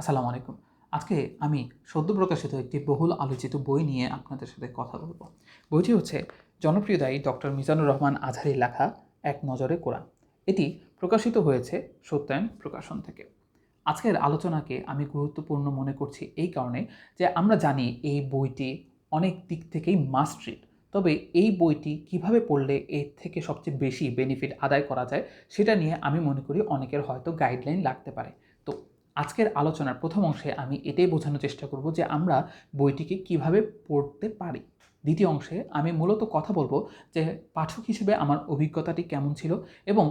আসসালামু আলাইকুম। আজকে আমি সদ্য প্রকাশিত একটি বহুল আলোচিত বই নিয়ে আপনাদের সাথে কথা বলব। বইটি হচ্ছে জনপ্রিয় দায়ী ডক্টর মিজানুর রহমান আজহারির লেখা এক নজরে কোরআন। এটি প্রকাশিত হয়েছে সত্যায়ন প্রকাশন থেকে। আজকের আলোচনাকে আমি গুরুত্বপূর্ণ মনে করছি এই কারণে যে আমরা জানি এই বইটি অনেক দিক থেকেই মাস্ট রিড তবে এই বইটি কীভাবে পড়লে এর থেকে সবচেয়ে বেশি বেনিফিট আদায় করা যায়, সেটা নিয়ে আমি মনে করি অনেকের হয়তো গাইডলাইন লাগতে পারে। তো আজকের আলোচনার প্রথম অংশে আমি এটাই বোঝানোর চেষ্টা করব যে আমরা বইটিকে কীভাবে পড়তে পারি। দ্বিতীয় অংশে আমি মূলত কথা বলব যে পাঠক হিসেবে আমার অভিজ্ঞতাটি কেমন ছিল এবং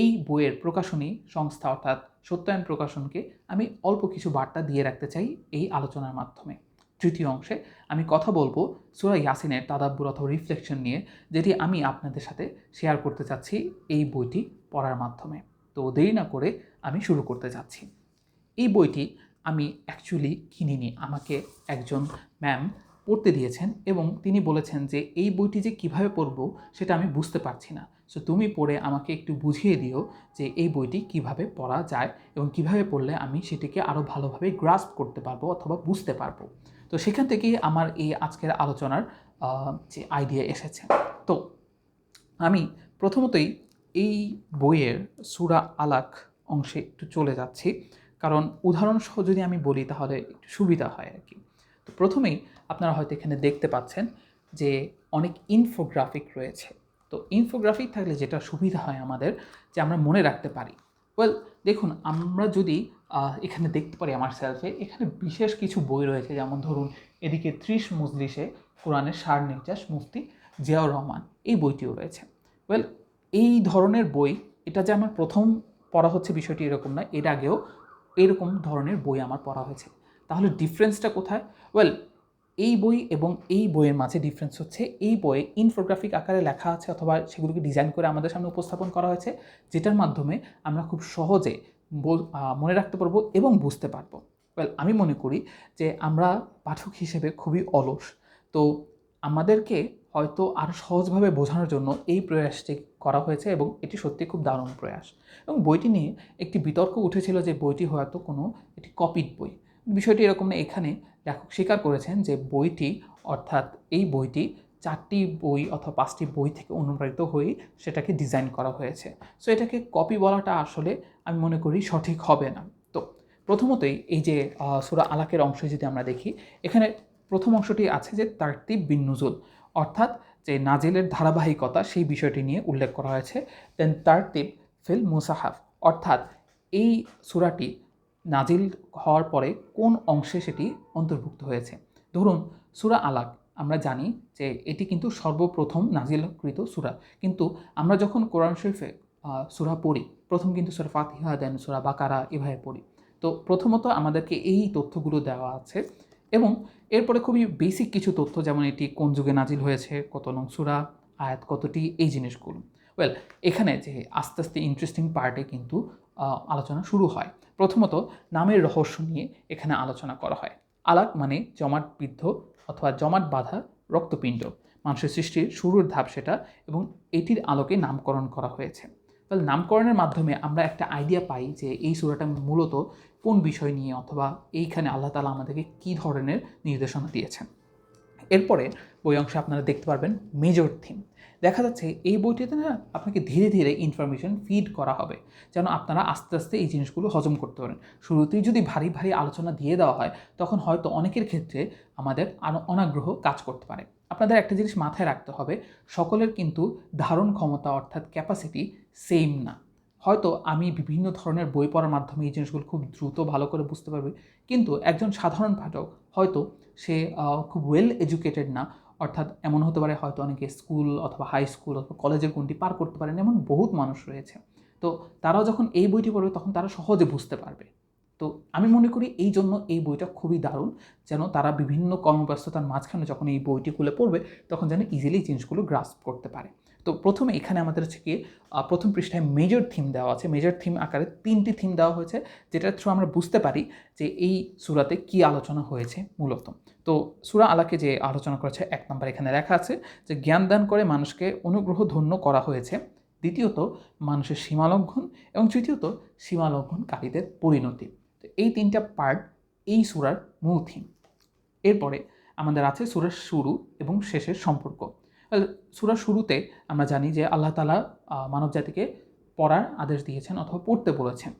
এই বইয়ের প্রকাশনী সংস্থা অর্থাৎ সত্যায়ন প্রকাশনকে আমি অল্প কিছু বার্তা দিয়ে রাখতে চাই এই আলোচনার মাধ্যমে। তৃতীয় অংশে আমি কথা বলব সুরা ইয়াসিনের তাদাব্বুর অথবা রিফ্লেকশন নিয়ে, যেটি আমি আপনাদের সাথে শেয়ার করতে চাচ্ছি এই বইটি পড়ার মাধ্যমে। তো দেরি না করে আমি শুরু করতে যাচ্ছি। এই বইটি আমি অ্যাকচুয়ালি কিনিনি। আমাকে একজন ম্যাম পড়তে দিয়েছেন এবং তিনি বলেছেন যে, এই বইটি যে কীভাবে পড়ব সেটা আমি বুঝতে পারছি না। সো তুমি পড়ে আমাকে একটু বুঝিয়ে দিও যে, এই বইটি কীভাবে পড়া যায় এবং কীভাবে পড়লে আমি সেটিকে আরও ভালোভাবে গ্রাস্প করতে পারব অথবা বুঝতে পারব। তো সেখান থেকেই আমার এই আজকের আলোচনার যে আইডিয়া এসেছে। তো আমি প্রথমতই এই বইয়ের সুরা আলাক অংশে একটু চলে যাচ্ছি। কারণ উদাহরণসহ যদি আমি বলি তাহলে একটু সুবিধা হয় আর কি। তো প্রথমেই আপনারা হয়তো এখানে দেখতে পাচ্ছেন যে অনেক ইনফোগ্রাফিক রয়েছে। তো ইনফোগ্রাফিক থাকলে যেটা সুবিধা হয় আমাদের যে আমরা মনে রাখতে পারি। ওয়েল দেখুন, আমরা যদি এখানে দেখতে পারি আমার সেলফে এখানে বিশেষ কিছু বই রয়েছে। যেমন ধরুন, এদিকে ত্রিশ মজলিসে কোরআনের সার নির্যাস মুফতি জিয়াউর রহমান এই বইটিও রয়েছে। ওয়েল এই ধরনের বই, এটা যে আমার প্রথম পড়া হচ্ছে বিষয়টি এরকম না এর আগেও এরকম ধরনের বই আমার পড়া হয়েছে। তাহলে ডিফারেন্সটা কোথায়? ওয়েল এই বই এবং এই বইয়ের মাঝে ডিফারেন্স হচ্ছে এই বইয়ে ইনফোগ্রাফিক আকারে লেখা আছে অথবা সেগুলোকে ডিজাইন করে আমাদের সামনে উপস্থাপন করা হয়েছে, যেটার মাধ্যমে আমরা খুব সহজে মনে রাখতে পারব এবং বুঝতে পারব। ওয়েল আমি মনে করি যে আমরা পাঠক হিসেবে খুবই অলস। তো আমাদেরকে হয়তো আরও সহজভাবে বোঝানোর জন্য এই প্রয়াসটি করা হয়েছে এবং এটি সত্যি খুব দারুণ প্রয়াস। এবং বইটি নিয়ে একটি বিতর্ক উঠেছিল যে বইটি হয়তো কোনো একটি কপিড বই। বিষয়টি এরকম না, এখানে লেখক স্বীকার করেছেন যে বইটি, অর্থাৎ এই বইটি চারটি বই অথবা পাঁচটি বই থেকে অনুপ্রাণিত হয়ে সেটাকে ডিজাইন করা হয়েছে। সো এটাকে কপি বলাটা আসলে আমি মনে করি সঠিক হবে না। তো প্রথমতই এই যে সূরা আলাকের অংশ যদি আমরা দেখি, এখানে প্রথম অংশটি আছে যে তারতিব বিন নুজুল। অর্থাৎ যে নাজিলের ধারাবাহিকতা সেই বিষয়টি নিয়ে উল্লেখ করা হয়েছে। দেন তারতিব ফিল মুসাহাফ অর্থাৎ এই সূরাটি নাজিল হওয়ার পরে কোন অংশে সেটি অন্তর্ভুক্ত হয়েছে? ধরুন, সুরা আলাক, আমরা জানি যে এটি কিন্তু সর্বপ্রথম নাজিলকৃত সূরা। কিন্তু আমরা যখন কোরআন শরীফে সুরা পড়ি, প্রথম কিন্তু সূরা ফাতিহা দেন সূরা বাকারা এভাবে পড়ি। তো প্রথমত আমাদেরকে এই তথ্যগুলো দেওয়া আছে। এবং এরপরে খুবই বেসিক কিছু তথ্য, যেমন এটি কোন যুগে নাজিল হয়েছে, কত নং সূরা, আয়াত কতটি, এই জিনিসগুলো। ওয়েল এখানে যে আস্তে আস্তে ইন্টারেস্টিং পার্টে কিন্তু আলোচনা শুরু হয়। প্রথমত, নামের রহস্য নিয়ে এখানে আলোচনা করা হয়। আলাক মানে জমাট বিদ্ধ অথবা জমাট বাঁধা রক্তপিণ্ড। মানুষের সৃষ্টির শুরুর ধাপ সেটা এবং এটির আলোকে নামকরণ করা হয়েছে। তাহলে নামকরণের মাধ্যমে আমরা একটা আইডিয়া পাই যে এই সুরাটা মূলত কোন বিষয় নিয়ে অথবা এইখানে আল্লাহ তালা আমাদেরকে কী ধরনের নির্দেশনা দিয়েছেন। এরপরে বই অংশে আপনারা দেখতে পারবেন মেজর থিম দেখা যাচ্ছে এই বইটিতে না আপনাকে ধীরে ধীরে ইনফরমেশন ফিড করা হবে, যেন আপনারা আস্তে আস্তে এই জিনিসগুলো হজম করতে পারেন। শুরুতেই যদি ভারী ভারী আলোচনা দিয়ে দেওয়া হয়, তখন হয়তো অনেকের ক্ষেত্রে আমাদের অনাগ্রহ কাজ করতে পারে। আপনাদের একটা জিনিস মাথায় রাখতে হবে, সকলের কিন্তু ধারণ ক্ষমতা অর্থাৎ ক্যাপাসিটি সেম না। হয়তো আমি বিভিন্ন ধরনের বই পড়ার মাধ্যমে এই জিনিসগুলো খুব দ্রুত ভালো করে বুঝতে পারবে, কিন্তু একজন সাধারণ পাঠক হয়তো সে খুব ওয়েল এডুকেটেড না অর্থাৎ এমন হতে পারে হয়তো অনেকে স্কুল অথবা হাই স্কুল অথবা কলেজের কোনটি পার করতে পারেন, এমন বহুত মানুষ রয়েছে। তো তারাও যখন এই বইটি পড়বে, তখন তারা সহজে বুঝতে পারবে। তো আমি মনে করি এই জন্য এই বইটা খুবই দারুণ, যেন তারা বিভিন্ন কর্মব্যস্ততার মাঝখানে যখন এই বইটি খুলে পড়বে, তখন যেন ইজিলি জিনিসগুলো গ্রাস করতে পারে। তো প্রথমে এখানে আমাদের হচ্ছে কি প্রথম পৃষ্ঠায় মেজর থিম দেওয়া আছে। মেজর থিম আকারে তিনটি থিম দেওয়া হয়েছে, যেটার থ্রু আমরা বুঝতে পারি যে এই সুরাতে কি আলোচনা হয়েছে মূলত। তো সুরা আলাকে যে আলোচনা করেছে, এক নম্বর এখানে লেখা আছে যে, জ্ঞান দান করে মানুষকে অনুগ্রহ ধন্য করা হয়েছে। দ্বিতীয়ত, মানুষের সীমালঙ্ঘন এবং তৃতীয়ত সীমালঙ্ঘনকারীদের পরিণতি। তো এই তিনটা পার্ট এই সুরার মূল থিম এরপরে আমাদের আছে সুরার শুরু এবং শেষের সম্পর্ক। সুরার শুরুতে আমরা জানি যে আল্লাহ তালা মানব জাতিকে পড়ার আদেশ দিয়েছেন অথবা পড়তে বলেছেন।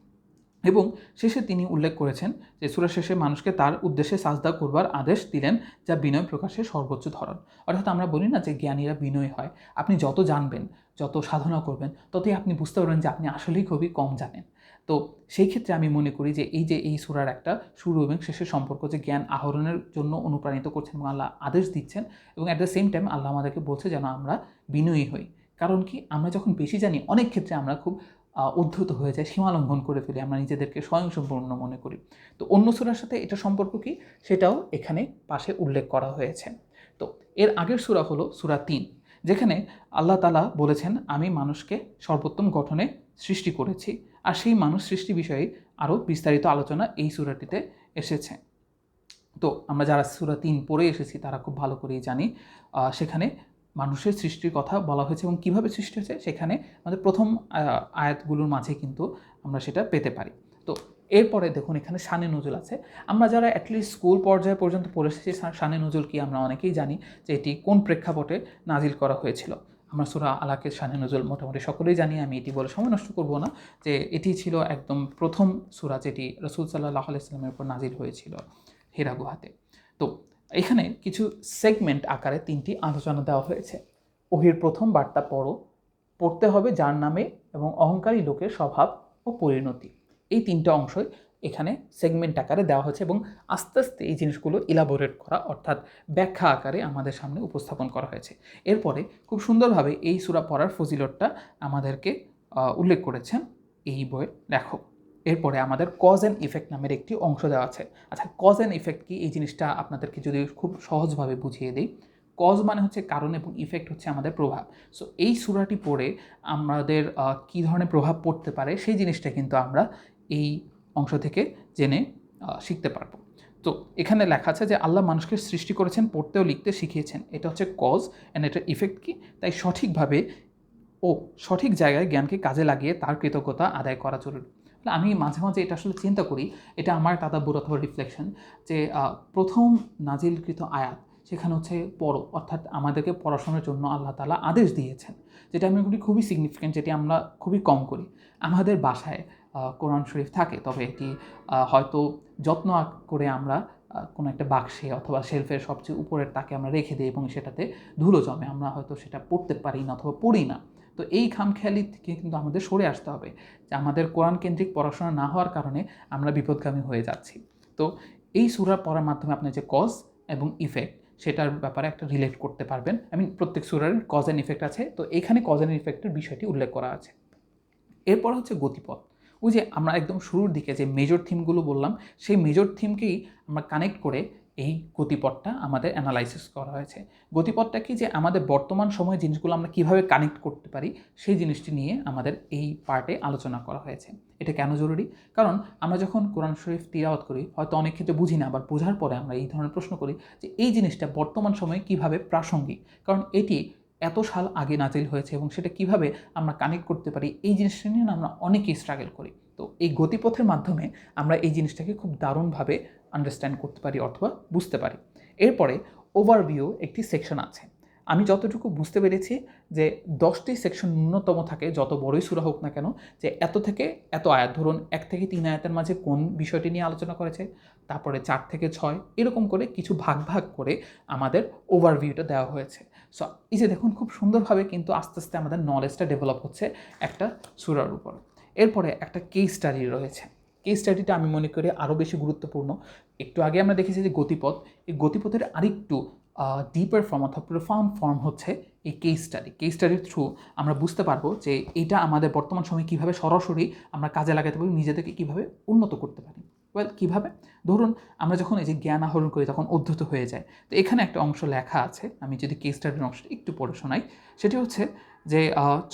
এবং শেষে তিনি উল্লেখ করেছেন যে সুরা শেষে মানুষকে তার উদ্দেশ্যে সাজদা করবার আদেশ দিলেন যা বিনয় প্রকাশের সর্বোচ্চ ধরন। অর্থাৎ আমরা বলি না যে জ্ঞানীরা বিনয় হয়। আপনি যত জানবেন, যত সাধনা করবেন, ততই আপনি বুঝতে পারবেন যে আপনি আসলেই খুবই কম জানেন। তো সেই ক্ষেত্রে আমি মনে করি যে এই যে এই সুরার একটা শুরু এবং শেষের সম্পর্ক যে জ্ঞান আহরণের জন্য অনুপ্রাণিত করছেন এবং আল্লাহ আদেশ দিচ্ছেন এবং at the same time Allah আমাদেরকে বলছে যেন আমরা বিনয়ী হই। কারণ কি? আমরা যখন বেশি জানি, অনেক ক্ষেত্রে আমরা খুব উদ্ধত হয়ে যায় সীমালঙ্ঘন করে ফেলি, আমরা নিজেদেরকে স্বয়ংসম্পূর্ণ মনে করি। তো অন্য সুরার সাথে এটা সম্পর্ক কি? সেটাও এখানে পাশে উল্লেখ করা হয়েছে। তো এর আগের সুরা হলো সুরা তিন, যেখানে আল্লাহ তালা বলেছেন, আমি মানুষকে সর্বোত্তম গঠনে সৃষ্টি করেছি। আর সেই মানুষ সৃষ্টি বিষয়ে আরও বিস্তারিত আলোচনা এই সুরাটিতে এসেছে। তো আমরা যারা সুরা তিন পড়ে এসেছি, তারা খুব ভালো করেই জানি সেখানে মানুষের সৃষ্টির কথা বলা হয়েছে এবং কীভাবে সৃষ্টি হয়েছে, সেখানে আমাদের প্রথম আয়াতগুলোর মাঝে কিন্তু আমরা সেটা পেতে পারি। তো এরপরে দেখুন, এখানে শানে নজুল আছে। আমরা যারা অ্যাটলিস্ট স্কুল পর্যায়ে পর্যন্ত পড়ে এসেছি, শানে নজুল কি আমরা অনেকেই জানি যে এটি কোন প্রেক্ষাপটে নাজিল করা হয়েছিল। আমরা সুরা আলাকে শানে নজুল মোটামুটি সকলেই জানি, আমি এটি বলে সময় নষ্ট করব না যে এটি ছিল একদম প্রথম সুরা যেটি রসুল সাল্লাহ আলাইসলামের উপর নাজির হয়েছিল হেরা গুহাতে। তো এখানে কিছু সেগমেন্ট আকারে তিনটি আলোচনা দেওয়া হয়েছে। ওহির প্রথম বার্তা পড়ো, পড়তে হবে যার নামে এবং অহংকারী লোকের স্বভাব ও পরিণতি। এই তিনটা অংশই এখানে সেগমেন্ট আকারে দেওয়া হয়েছে এবং আস্তে আস্তে এই জিনিসগুলো ইলাবোরেট করা, অর্থাৎ ব্যাখ্যা আকারে আমাদের সামনে উপস্থাপন করা হয়েছে। এরপরে খুব সুন্দরভাবে এই সুরা পড়ার ফজিলতটা আমাদেরকে উল্লেখ করেছেন এই বইয়ের লেখক। এরপরে আমাদের কজ অ্যান্ড ইফেক্ট নামের একটি অংশ দেওয়া আছে। আচ্ছা কজ অ্যান্ড ইফেক্ট কি? এই জিনিসটা আপনাদেরকে যদি খুব সহজভাবে বুঝিয়ে দিই। কজ মানে হচ্ছে কারণ এবং ইফেক্ট হচ্ছে আমাদের প্রভাব। সো এই সুরাটি পড়ে আমাদের কী ধরনের প্রভাব পড়তে পারে? সেই জিনিসটা কিন্তু আমরা এই অংশ থেকে জেনে শিখতে পারব। তো এখানে লেখা আছে যে, আল্লাহ মানুষকে সৃষ্টি করেছেন, পড়তেও লিখতে শিখিয়েছেন। এটা হচ্ছে কজ অ্যান্ড এটার ইফেক্ট কি? তাই সঠিকভাবে ও সঠিক জায়গায় জ্ঞানকে কাজে লাগিয়ে তার কৃতজ্ঞতা আদায় করা জরুরি। আমি মাঝে মাঝে এটা আসলে চিন্তা করি, এটা আমার তাদাব্বুর অথবা রিফ্লেকশন যে প্রথম নাজিলকৃত আয়াত সেখানে হচ্ছে পড়ো, অর্থাৎ আমাদেরকে পড়াশোনার জন্য আল্লাহ তালা আদেশ দিয়েছেন। যেটা আমি খুবই সিগনিফিক্যান্ট যেটি আমরা খুবই কম করি। আমাদের বাসায় কোরআন শরীফ থাকে, তবে এটি হয়তো যত্ন করে আমরা কোনো একটা বাক্সে অথবা শেলফের সবচেয়ে উপরের তাকে আমরা রেখে দিই এবং সেটাতে ধুলো জমে, আমরা হয়তো সেটা পড়তে পারি না অথবা পড়ি না। তো এই খামখেয়ালি থেকে কিন্তু আমাদের সরে আসতে হবে যে আমাদের কোরআন কেন্দ্রিক পড়াশোনা না হওয়ার কারণে আমরা বিপদগামী হয়ে যাচ্ছি। তো এই সুরা পড়ার মাধ্যমে আপনার যে কজ এবং ইফেক্ট সেটার ব্যাপারে একটা রিলেট করতে পারবেন। আই মিন প্রত্যেক সুরার কজ অ্যান্ড ইফেক্ট আছে, তো এখানে কজ অ্যান্ড ইফেক্টের বিষয়টি উল্লেখ করা আছে। এরপর হচ্ছে গতিপথ। ওই যে আমরা একদম শুরুর দিকে যে মেজর থিমগুলো বললাম, সেই মেজর থিমকেই আমরা কানেক্ট করে এই গতিপথটা আমাদের অ্যানালাইসিস করা হয়েছে। গতিপথটা কি যে আমাদের বর্তমান সময়ে জিনিসগুলো আমরা কীভাবে কানেক্ট করতে পারি, সেই জিনিসটি নিয়ে আমাদের এই পার্টে আলোচনা করা হয়েছে। এটা কেন জরুরি? কারণ আমরা যখন কোরআন শরীফ তিরাওয়াত করি, হয়তো অনেক ক্ষেত্রে বুঝি না, আবার বোঝার পরে আমরা এই ধরনের প্রশ্ন করি যে এই জিনিসটা বর্তমান সময়ে কীভাবে প্রাসঙ্গিক? কারণ এটি এত সাল আগে নাজিল হয়েছে এবং সেটা কীভাবে আমরা কানেক্ট করতে পারি, এই জিনিসটা নিয়ে আমরা অনেকেই স্ট্রাগল করি। তো এই গতিপথের মাধ্যমে আমরা এই জিনিসটাকে খুব দারুণভাবে আন্ডারস্ট্যান্ড করতে পারি অথবা বুঝতে পারি। এরপরে ওভারভিউ একটি সেকশন আছে। আমি যতটুকু বুঝতে পেরেছি যে দশটি সেকশন ন্যূনতম থাকে, যত বড়ই সুরা হোক না কেন, যে এত থেকে এত আয়াত। ধরুন, এক থেকে তিন আয়াতের মাঝে কোন বিষয়টি নিয়ে আলোচনা করেছে, তারপরে চার থেকে ছয়, এরকম করে কিছু ভাগ ভাগ করে আমাদের ওভারভিউটা দেওয়া হয়েছে। সো এই যে দেখুন, খুব সুন্দরভাবে কিন্তু আস্তে আস্তে আমাদের নলেজটা ডেভেলপ হচ্ছে একটা সুরার উপর। এরপরে একটা কেস স্টাডি রয়েছে। কেস স্টাডিটা আমি মনে করি আরও বেশি গুরুত্বপূর্ণ। একটু আগে আমরা দেখেছি যে গতিপথ, এই গতিপথের আরেকটু ডিপার ফর্ম অর্থাৎ প্রোফাউন্ড ফর্ম হচ্ছে এই কেস স্টাডি কেস স্টাডির থ্রু আমরা বুঝতে পারব যে এটা আমাদের বর্তমান সময়ে কীভাবে সরাসরি আমরা কাজে লাগাতে পারি, নিজেদেরকে কীভাবে উন্নত করতে পারি। ওয়েল কীভাবে? ধরুন, আমরা যখন এই যে জ্ঞান আহরণ করি, তখন অধ্যত হয়ে যায়। তো এখানে একটা অংশ লেখা আছে, আমি যদি কেস স্টাডির অংশটা একটু পড়ে শোনাই। সেটি হচ্ছে যে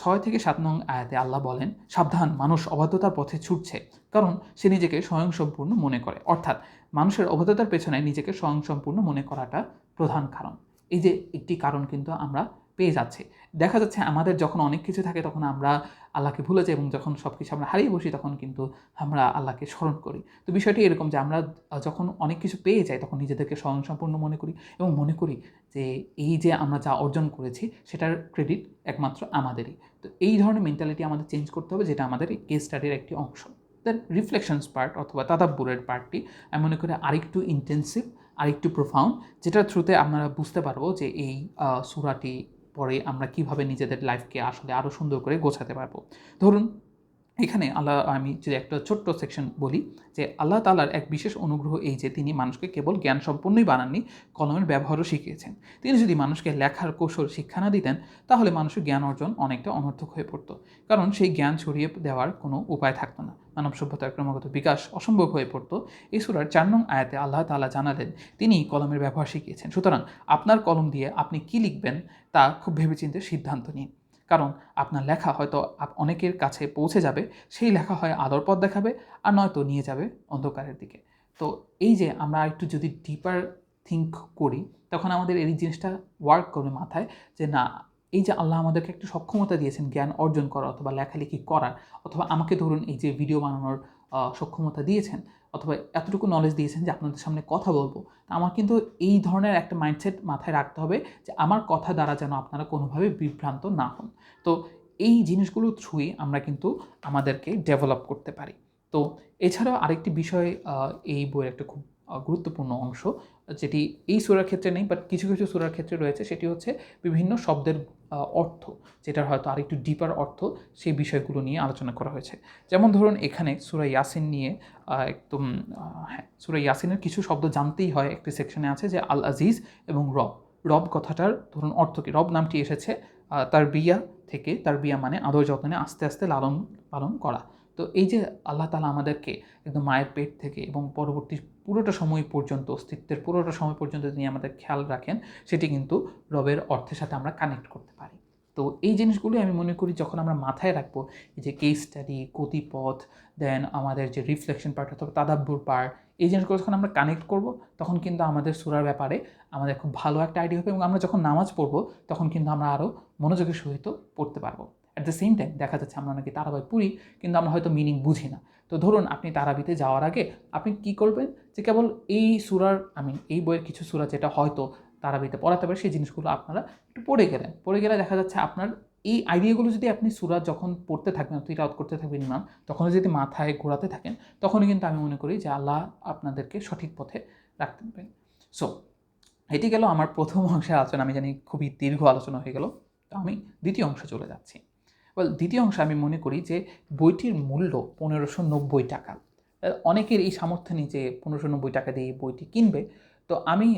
ছয় থেকে সাত নং আয়াতে আল্লাহ বলেন, সাবধান, মানুষ অবাধ্যতার পথে ছুটছে, কারণ সে নিজেকে স্বয়ংসম্পূর্ণ মনে করে। অর্থাৎ, মানুষের অবাধ্যতার পেছনে নিজেকে স্বয়ংসম্পূর্ণ মনে করাটা প্রধান কারণ। এই যে একটি কারণ কিন্তু আমরা পেয়ে যাচ্ছে। দেখা যাচ্ছে আমাদের যখন অনেক কিছু থাকে তখন আমরা আল্লাহকে ভুলে যাই এবং যখন সব কিছু আমরা হারিয়ে বসি তখন কিন্তু আমরা আল্লাহকে স্মরণ করি। তো বিষয়টি এরকম যে আমরা যখন অনেক কিছু পেয়ে যাই তখন নিজেদেরকে স্বয়ংসম্পূর্ণ মনে করি এবং মনে করি যে এই যে আমরা যা অর্জন করেছি সেটার ক্রেডিট একমাত্র আমাদেরই। তো এই ধরনের মেন্টালিটি আমাদের চেঞ্জ করতে হবে যেটা আমাদের কেস স্টাডির একটি অংশ। দেন রিফ্লেকশনস পার্ট অথবা তাদাব্বুরের পার্টটি আমি মনে করি আরেকটু ইন্টেন্সিভ আরেকটু প্রোফাউন্ড যেটার থ্রুতে আমরা বুঝতে পারব যে এই সুরাটি পরে আমরা কীভাবে নিজেদের লাইফকে আসলে আরও সুন্দর করে গোছাতে পারব? ধরুন এখানে আল্লাহ, আমি যে একটা ছোট্ট সেকশন বলি, যে আল্লাহ তালার এক বিশেষ অনুগ্রহ এই যে তিনি মানুষকে কেবল জ্ঞান সম্পন্নই বানাননি, কলমের ব্যবহারও শিখিয়েছেন। তিনি যদি মানুষকে লেখার কৌশল শিক্ষা না দিতেন, তাহলে মানুষের জ্ঞান অর্জন অনেকটা অনর্থক হয়ে পড়তো। কারণ সেই জ্ঞান ছড়িয়ে দেওয়ার কোনো উপায় থাকতো না। মানব সভ্যতার ক্রমাগত বিকাশ অসম্ভব হয়ে পড়তো। এই সুরার চার নং আয়াতে আল্লাহ তালা জানালেন, তিনি কলমের ব্যবহার শিখিয়েছেন। সুতরাং আপনার কলম দিয়ে আপনি কি লিখবেন, তা খুব ভেবেচিন্তে সিদ্ধান্ত নিন। কারণ আপনার লেখা হয়তো অনেকের কাছে পৌঁছে যাবে, সেই লেখা হয় আলোর পথ দেখাবে আর নয়তো নিয়ে যাবে অন্ধকারের দিকে। তো এই যে আমরা একটু যদি ডিপার থিঙ্ক করি, তখন আমাদের এই জিনিসটা ওয়ার্ক করবে মাথায় যে না, এই যে আল্লাহ আমাদেরকে একটু সক্ষমতা দিয়েছেন জ্ঞান অর্জন করা অথবা লেখালেখি করার, অথবা আমাকে ধরুন এই যে ভিডিও বানানোর সক্ষমতা দিয়েছেন অথবা এতটুকু নলেজ দিয়েছেন যে আপনাদের সামনে কথা বলব। আমার কিন্তু এই ধরনের একটা মাইন্ডসেট মাথায় রাখতে হবে যে আমার কথা দ্বারা যেন আপনারা কোনোভাবে বিভ্রান্ত না হন। তো এই জিনিসগুলো থ্রুই আমরা কিন্তু আমাদেরকে ডেভেলপ করতে পারি। তো এছাড়াও আরেকটি বিষয় এই বইয়ের একটা খুব গুরুত্বপূর্ণ অংশ, যেটি এই সুরার ক্ষেত্রে নেই বাট কিছু কিছু সুরার ক্ষেত্রে রয়েছে, সেটি হচ্ছে বিভিন্ন শব্দের অর্থ, যেটার হয়তো আরেকটু ডিপার অর্থ সেই বিষয়গুলো নিয়ে আলোচনা করা হয়েছে। যেমন ধরুন এখানে সুরা ইয়াসিন নিয়ে একদম হ্যাঁ সুরা ইয়াসিনের কিছু শব্দ জানতেই হয় একটি সেকশনে আছে যে আল আজিজ এবং রব। রব কথাটার ধরুন অর্থ কী? রব নামটি এসেছে তার বিয়া থেকে তার বিয়া মানে আদর যত্নে আস্তে আস্তে লালন, পালন করা। তো এই যে আল্লাহ তালা আমাদেরকে একদম মায়ের পেট থেকে এবং পরবর্তী পুরোটা সময় পর্যন্ত, অস্তিত্বের পুরোটা সময় পর্যন্ত তিনি আমাদের খেয়াল রাখেন, সেটি কিন্তু রবের অর্থের সাথে আমরা কানেক্ট করতে পারি। তো এই জিনিসগুলি আমি মনে করি যখন আমরা মাথায় রাখব, এই যে কেস স্টাডি গতিপথ দেন আমাদের যে রিফ্লেকশন পার্ট অথবা তাদাব্বুর পার্ট এই জিনিসগুলো যখন আমরা কানেক্ট করব, তখন কিন্তু আমাদের সুরার ব্যাপারে আমাদের খুব ভালো একটা আইডিয়া হবে এবং আমরা যখন নামাজ পড়ব, তখন কিন্তু আমরা আরও মনোযোগের সহিত পড়তে পারব। অ্যাট দ্য সেম টাইম দেখা যাচ্ছে আমরা অনেকে তারাবাই পড়ি, কিন্তু আমরা হয়তো মিনিং বুঝি না। তো ধরুন আপনি তারাবিতে যাওয়ার আগে আপনি কি করবেন? যে কেবল এই সুরার আমি এই বইয়ের কিছু সুরা যেটা হয়তো তারাবিতে পড়াতে পারে, সেই জিনিসগুলো আপনারা একটু পড়ে গেলেন। পড়ে গেলে দেখা যাচ্ছে আপনার এই আইডিয়াগুলো যদি আপনি সুরা যখন পড়তে থাকবেন তুই আউট করতে থাকবেন ইমাম, তখন যদি মাথায় ঘোরাতে থাকেন, তখনই কিন্তু আমি মনে করি যে আল্লাহ আপনাদেরকে সঠিক পথে রাখতে পারেন সো এটি গেল আমার প্রথম অংশের আলোচনা। আমি জানি খুবই দীর্ঘ আলোচনা হয়ে গেল। তো আমি দ্বিতীয় অংশে চলে যাচ্ছি। ওয়েল দ্বিতীয় অংশে আমি মনে করি যে বইটির মূল্য পনেরোশো নব্বই টাকা। অনেকের এই সামর্থ্য নেই যে পনেরোশো নব্বই টাকা দিয়ে বইটি কিনবে। তো আমি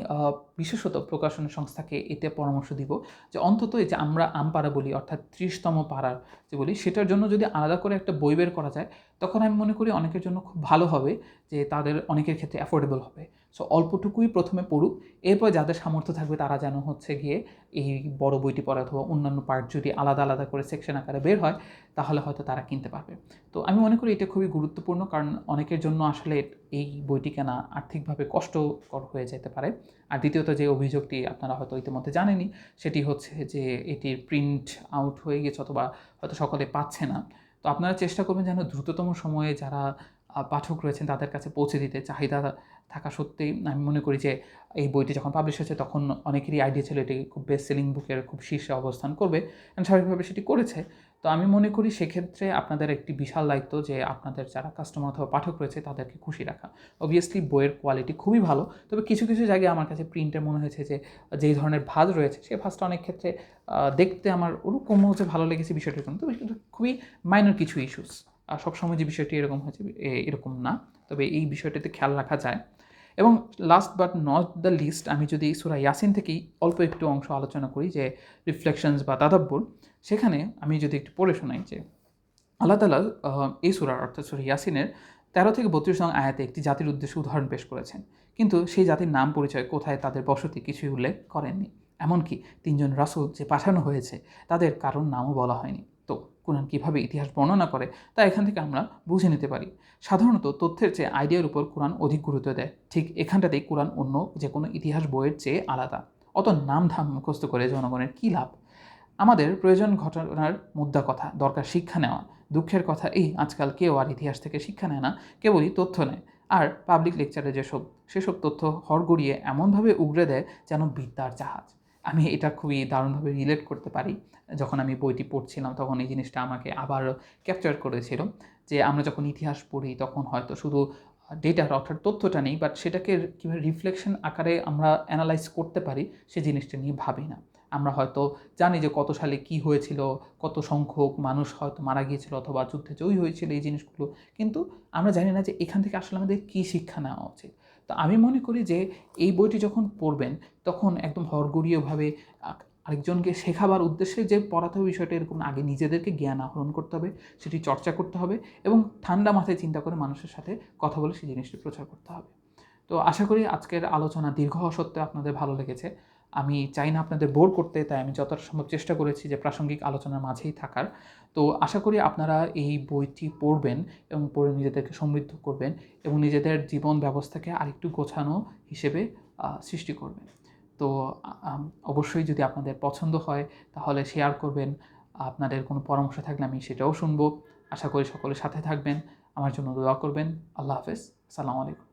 বিশেষত প্রকাশন সংস্থাকে এতে পরামর্শ দিব যে অন্তত এই যে আমরা আমপাড়া বলি, অর্থাৎ ত্রিশতম পাড়ার যে বলি, সেটার জন্য যদি আলাদা করে একটা বই বের করা যায়, তখন আমি মনে করি অনেকের জন্য খুব ভালো হবে যে তাদের অনেকের ক্ষেত্রে অ্যাফোর্ডেবল হবে। সো অল্পটুকুই প্রথমে পড়ুক, এরপর যাদের সামর্থ্য থাকবে তারা যেন হচ্ছে গিয়ে এই বড় বইটি পড়ে অথবা অন্যান্য পার্ট যদি আলাদা আলাদা করে সেকশন আকারে বের হয়, তাহলে হয়তো তারা কিনতে পারবে। তো আমি মনে করি এটা খুবই গুরুত্বপূর্ণ, কারণ অনেকের জন্য আসলে এই বইটি কেনা আর্থিকভাবে কষ্টকর হয়ে যেতে পারে। আর দ্বিতীয়ত যে অভিযোগটি আপনারা হয়তো ইতিমধ্যে জানেনি সেটি হচ্ছে যে এটির প্রিন্ট আউট হয়ে গেছে অথবা হয়তো সকলে পাচ্ছে না। তো আপনারা চেষ্টা করবেন যেন দ্রুততম সময়ে যারা পাঠক রয়েছেন তাদের কাছে পৌঁছে দিতে। চাহিদা থাকা সত্ত্বেই আমি মনে করি যে এই বইটি যখন পাবলিশ হয়েছে তখন অনেকেরই আইডিয়া ছিল এটি খুব বেস্ট সেলিং বুকের খুব শীর্ষে অবস্থান করবে স্বাভাবিকভাবে সেটি করেছে। তো আমি মনে করি সেক্ষেত্রে আপনাদের একটি বিশাল দায়িত্ব যে আপনাদের যারা কাস্টমার অথবা পাঠক রয়েছে তাদেরকে খুশি রাখা। অবভিয়াসলি বইয়ের কোয়ালিটি খুবই ভালো, তবে কিছু কিছু জায়গায় আমার কাছে প্রিন্টের মনে হয়েছে যে যেই ধরনের ভাজ রয়েছে সেই ভাজটা অনেক ক্ষেত্রে দেখতে আমার ওরকম হচ্ছে ভালো লেগেছে বিষয়টির তবে খুবই মাইনর কিছু ইস্যুস সবসময় যে বিষয়টি এরকম হয়েছে এরকম না। তবে এই বিষয়টিতে খেয়াল রাখা যায়। এবং last but not the least আমি যদি সুরা ইয়াসিন থেকেই অল্প একটু অংশ আলোচনা করি, যে রিফ্লেকশনস বা তাদাব্বর, সেখানে আমি যদি একটু পড়ে শোনাই যে আল্লাহ তালা এই সুরার অর্থাৎ সুরা ইয়াসিনের তেরো থেকে বত্রিশ নং আয়াতে একটি জাতির উদ্দেশ্যে উদাহরণ পেশ করেছেন। কিন্তু সেই জাতির নাম পরিচয় কোথায় তাদের বসতি কিছুই উল্লেখ করেননি। এমনকি তিনজন রাসুল যে পাঠানো হয়েছে, তাদের কারণ নামও বলা হয়নি। কোরআন কীভাবে ইতিহাস বর্ণনা করে তা এখান থেকে আমরা বুঝে নিতে পারি। সাধারণত তথ্যের চেয়ে আইডিয়ার উপর কোরআন অধিক গুরুত্ব দেয়। ঠিক এখানটাতেই কোরআন অন্য যে কোনো ইতিহাস বইয়ের চেয়ে আলাদা। অত নাম ধাম মুখস্থ করে জনগণের কী লাভ? আমাদের প্রয়োজন ঘটনার মুদ্রা কথা, দরকার শিক্ষা নেওয়া। দুঃখের কথা, এই, আজকাল কেউ আর ইতিহাস থেকে শিক্ষা নেয় না, কেবলই তথ্য নেয়। আর পাবলিক লেকচারে যেসব, সেসব তথ্য হরগড়িয়ে এমনভাবে উগড়ে দেয় যেন বিদ্যার জাহাজ। আমি এটা খুবই দারুণভাবে রিলেট করতে পারি। যখন আমি বইটি পড়ছিলাম, তখন এই জিনিসটা আমাকে আবার ক্যাপচার করেছিল যে আমরা যখন ইতিহাস পড়ি, তখন হয়তো শুধু ডেটার অর্থাৎ তথ্যটা নেই বাট সেটাকে কীভাবে রিফ্লেকশন আকারে আমরা অ্যানালাইজ করতে পারি, সে জিনিসটা নিয়ে ভাবি না। আমরা হয়তো জানি যে কত সালে কি হয়েছিল, কত সংখ্যক মানুষ হয়তো মারা গিয়েছিল অথবা যুদ্ধে জয়ী হয়েছিল এই জিনিসগুলো, কিন্তু আমরা জানি না যে এখান থেকে আসলে আমাদের কী শিক্ষা নেওয়া উচিত। তো আমি মনে করি যে এই বইটি যখন পড়বেন, তখন একদম হরগড়ীয়ভাবে আরেকজনকে শেখাবার উদ্দেশ্যে যে পড়াতে হবে বিষয়টা, এরকম আগে নিজেদেরকে জ্ঞান আহরণ করতে হবে, সেটি চর্চা করতে হবে এবং ঠান্ডা মাথায় চিন্তা করে মানুষের সাথে কথা বলে সেই জিনিসটি প্রচার করতে হবে। তো আশা করি আজকের আলোচনা দীর্ঘ সত্ত্বেও আপনাদের ভালো লেগেছে। আমি চাই না আপনাদের বোর করতে, তাই আমি যতটা সম্ভব চেষ্টা করেছি যে প্রাসঙ্গিক আলোচনার মাঝেই থাকার। তো আশা করি আপনারা এই বইটি পড়বেন এবং পড়ে নিজেদেরকে সমৃদ্ধ করবেন এবং নিজেদের জীবন ব্যবস্থাকে আরেকটু গোছানো হিসেবে সৃষ্টি করবেন। তো অবশ্যই যদি আপনাদের পছন্দ হয়, তাহলে শেয়ার করবেন। আপনাদের কোনো পরামর্শ থাকলে আমি সেটাও শুনব। আশা করি সকলের সাথে থাকবেন। আমার জন্য দোয়া করবেন। আল্লাহ হাফেজ। আসসালামু আলাইকুম।